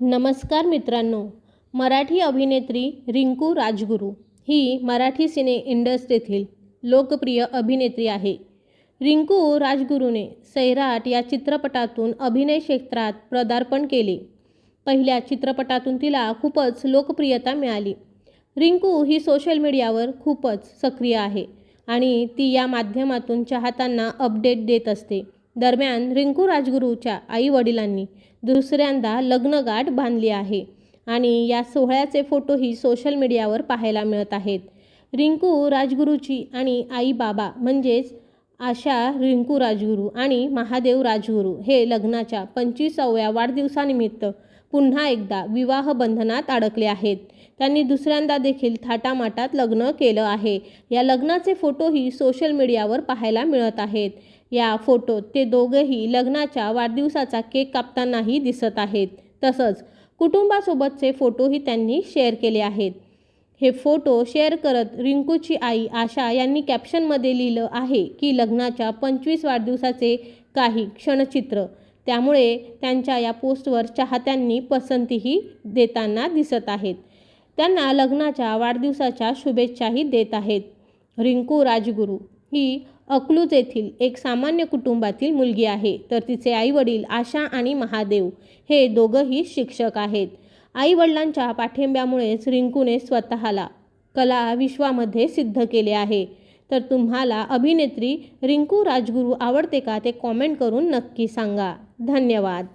नमस्कार मित्रांनो मराठी अभिनेत्री रिंकू राजगुरू ही मराठी सिने इंडस्ट्रीतील लोकप्रिय अभिनेत्री आहे. रिंकू राजगुरूने सैराट या चित्रपटातून अभिनय क्षेत्रात पदार्पण केले. पहिल्या चित्रपटातून तिला खूपच लोकप्रियता मिळाली. रिंकू ही सोशल मीडियावर खूपच सक्रिय आहे आणि ती या माध्यमातून चाहत्यांना अपडेट देत असते. दरम्यान रिंकू राजगुरूच्या आई वडिलांनी दुसऱ्यांदा लग्नगाठ बांधली आहे आणि या सोहळ्याचे फोटोही सोशल मीडियावर पाहायला मिळत आहेत. रिंकू राजगुरूची आणि आई बाबा म्हणजेच आशा रिंकू राजगुरू आणि महादेव राजगुरू हे लग्नाच्या पंचवीसाव्या वाढदिवसानिमित्त पुन्हा एकदा विवाह बंधनात अडकले आहेत. त्यांनी दुसऱ्यांदा देखील थाटामाटात लग्न केलं आहे. या लग्नाचे फोटोही सोशल मीडियावर पाहायला मिळत आहेत. या फोटोत ते दोघंही लग्नाच्या वाढदिवसाचा केक कापतानाही दिसत आहेत. तसंच कुटुंबासोबतचे फोटोही त्यांनी शेअर केले आहेत. हे फोटो शेअर करत रिंकूची आई आशा यांनी कॅप्शनमध्ये लिहिलं आहे की लग्नाच्या पंचवीस वाढदिवसाचे काही क्षणचित्र. त्यामुळे त्यांच्या या पोस्टवर चाहत्यांनी पसंतीही देताना दिसत आहेत. त्यांना लग्नाच्या वाढदिवसाच्या शुभेच्छाही देत आहेत. रिंकू राजगुरू ही अकलूज येथील एक सामान्य कुटुंबातील मुलगी आहे. तर तिचे आईवडील आशा आणि महादेव हे दोघंही शिक्षक आहेत. आईवडिलांच्या पाठिंब्यामुळेच रिंकूने स्वतःला कला विश्वामध्ये सिद्ध केले आहे. तर तुम्हाला अभिनेत्री रिंकू राजगुरू आवडते का ते कॉमेंट करून नक्की सांगा. धन्यवाद.